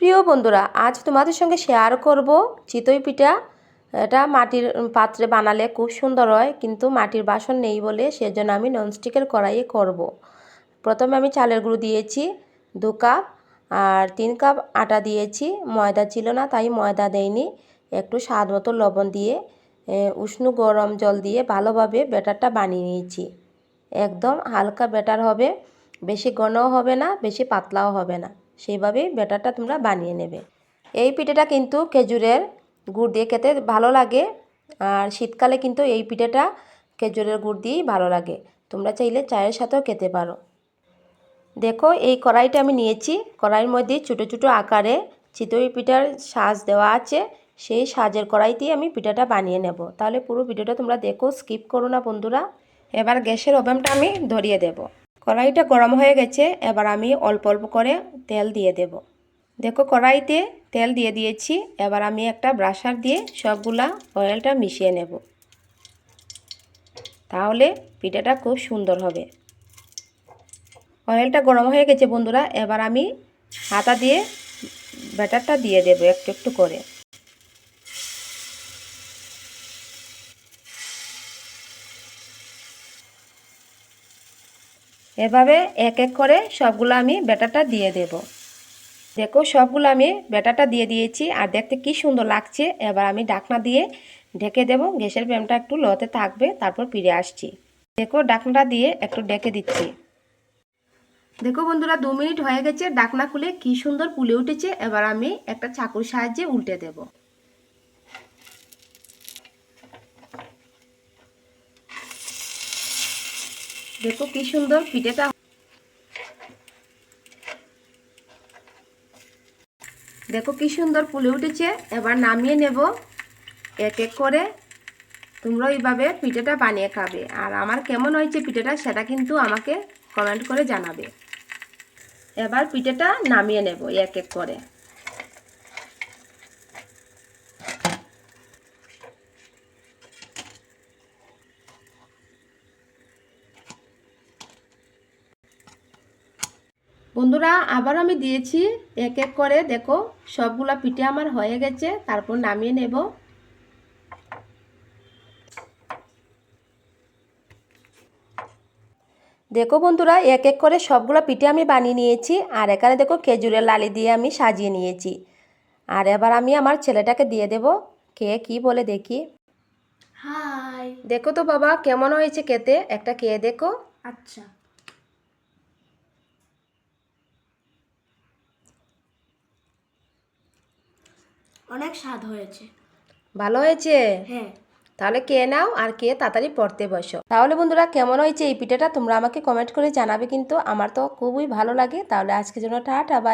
প্রিয় বন্ধুরা, আজ তোমাদের সঙ্গে শেয়ার করব চিতই পিঠা। এটা মাটির পাত্রে বানালে খুব সুন্দর হয়, কিন্তু মাটির বাসন নেই বলে সেজন্য আমি ননস্টিকের কড়াইয়ে করব। প্রথমে আমি চালের গুঁড়ো দিয়েছি, দু কাপ, আর তিন কাপ আটা দিয়েছি। ময়দা ছিল না, তাই ময়দা দেয়নি একটু স্বাদ মতো লবণ দিয়ে উষ্ণ গরম জল দিয়ে ভালোভাবে ব্যাটারটা বানিয়ে নিয়েছি। একদম হালকা ব্যাটার হবে, বেশি ঘনও হবে না, বেশি পাতলাও হবে না। সেইভাবেই ব্যাটারটা তোমরা বানিয়ে নেবে। এই পিঠেটা কিন্তু খেজুরের গুড় দিয়ে খেতে ভালো লাগে আর শীতকালে কিন্তু এই পিঠেটা খেজুরের গুড় দিয়েই ভালো লাগে। তোমরা চাইলে চায়ের সাথেও খেতে পারো। দেখো, এই কড়াইটা আমি নিয়েছি। কড়াইয়ের মধ্যে ছোটো ছোটো আকারে চিতই পিঠার সাজ দেওয়া আছে। সেই সাজের কড়াইতেই আমি পিঠাটা বানিয়ে নেব। তাহলে পুরো ভিডিওটা তোমরা দেখো, স্কিপ করো না বন্ধুরা। এবার গ্যাসের ওভেনটা আমি ধরিয়ে দেব। কড়াইটা গরম হয়ে গেছে, এবার আমি অল্প অল্প করে তেল দিয়ে দেব। দেখো কড়াইতে তেল দিয়ে দিয়েছি, এবার আমি একটা ব্রাশার দিয়ে সবগুলা অয়েলটা মিশিয়ে নেব। তাহলে পিঠাটা খুব সুন্দর হবে। অয়েলটা গরম হয়ে গেছে বন্ধুরা, এবার আমি হাতা দিয়ে ব্যাটারটা দিয়ে দেব একটু একটু করে। এভাবে এক এক করে সবগুলো আমি ব্যাটারটা দিয়ে দেব। দেখো, সবগুলো আমি ব্যাটারটা দিয়ে দিয়েছি আর দেখতে কি সুন্দর লাগছে। এবার আমি ডাকনা দিয়ে ঢেকে দেব। গ্যাসের ফ্লেমটা একটু লতে থাকবে, তারপর ফিরে আসছি। দেখো, ডাকনাটা দিয়ে একটু ডেকে দিচ্ছি। দেখো বন্ধুরা, দু মিনিট হয়ে গেছে, ডাকনা খুলে কি সুন্দর পুলে উঠেছে। এবার আমি একটা চাকুর সাহায্যে উল্টে দেব। দেখো কি সুন্দর পিঠেটা। দেখো কি সুন্দর ফুলে উঠেছে, এবার নামিয়ে নেব এক এক করে। তোমরা এইভাবে পিঠেটা বানিয়ে খাবে। আর আমার কেমন হয়েছে পিঠেটা সেটা কিন্তু আমাকে কমেন্ট করে জানাবে। এবার পিঠেটা নামিয়ে নেব এক এক করে। বন্ধুরা আবার আমি দিয়েছি এক এক করে। দেখো সবগুলা পিঠে আমার হয়ে গেছে তারপর নামিয়ে নেব। দেখো বন্ধুরা এক এক করে সবগুলো পিঠে আমি বানিয়ে নিয়েছি আর এখানে দেখো খেজুরের লালি দিয়ে আমি সাজিয়ে নিয়েছি। আর এবার আমি আমার ছেলেটাকে দিয়ে দেব কে কি বলে দেখি। হাই। দেখো তো বাবা কেমন হয়েছে খেতে? একটা খেয়ে দেখো। আচ্ছা। অনেক স্বাদ হয়েছে। ভালো হয়েছে? হ্যাঁ। তাহলে কে নাও আর কে তাড়াতাড়ি পড়তে বসো। তাহলে বন্ধুরা কেমন হয়েছে এই পিঠাটা তোমরা আমাকে কমেন্ট করে জানাবে কিন্তু আমার তো খুবই ভালো লাগে। তাহলে আজকের জন্য টাটা বাই